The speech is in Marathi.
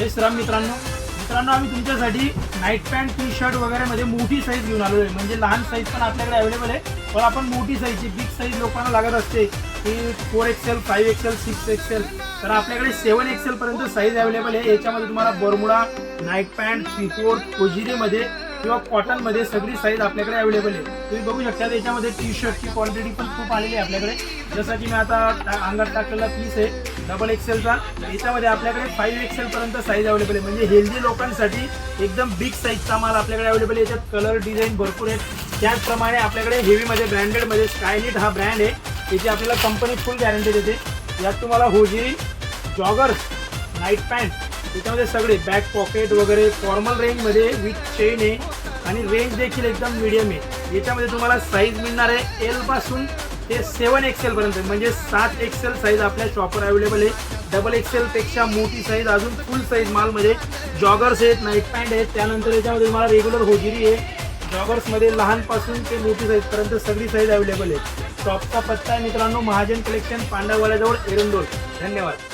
हे श्रम मित्रांनो. मित्रांनो आम्ही तुमच्यासाठी नाईट पॅन्ट टी शर्ट वगैरे मध्ये मोठी साईज घेऊन आलो आहे म्हणजे लहान साईज पण आपल्याकडे अवेलेबल आहे. पण आपण मोठी साईजची बिग साईज लोकांना लागत असते. की four XL five XL six XL तर आपल्याकडे सेवन एक्सेल पर्यंत साईज अवेलेबल आहे. याच्यामध्ये तुम्हाला बरमुडा नाईट पॅन्ट थ्री कोजिरेमध्ये किंवा कॉटनमध्ये सगळी साईज आपल्याकडे अवेलेबल आहे. तुम्ही बघू शकता याच्यामध्ये टी शर्टची क्वांटिटी पण खूप आलेली आहे आपल्याकडे. जसं की मी आता अंगात टाकलेला पीस आहे. डबल एक्सेलचा याच्यामध्ये आपल्याकडे फाईव्ह एक्सेल पर्यंत साईज अवेलेबल आहे. म्हणजे हेल्दी लोकांसाठी एकदम बिग साईजचा माल आपल्याकडे अवेलेबल आहे. याच्यात कलर डिझाईन भरपूर आहेत. त्याचप्रमाणे आपल्याकडे हेवीमध्ये ब्रँडेडमध्ये स्कायनिट हा ब्रँड आहे. याची आपल्याला कंपनी फुल गॅरंटी देते. यात तुम्हाला होजी जॉगर्स नाईट पॅन्ट त्याच्यामध्ये सगळे बॅक पॉकेट वगैरे फॉर्मल रेंजमध्ये विथ चेन आहे. आणि रेंज देखील एकदम मिडियम आहे. याच्यामध्ये तुम्हाला साईज मिळणार आहे एलपासून ते सेवन एक्सेल पर्यंत म्हणजे सात एक्सेल साईज आपल्या शॉपवर अवेलेबल आहे. डबल एक्सेल पेक्षा मोठी साईज अजून फुल साईज मालमध्ये जॉगर्स आहेत नाईट पॅन्ट आहेत. त्यानंतर याच्यामध्ये तुम्हाला रेग्युलर होजिरी आहे. जॉगर्समध्ये लहानपासून ते मोठी साईजपर्यंत सगळी साईज अवेलेबल आहे. शॉपचा पत्ता आहे मित्रांनो महाजन कलेक्शन पांडववाड्याजवळ एरंडोल. धन्यवाद.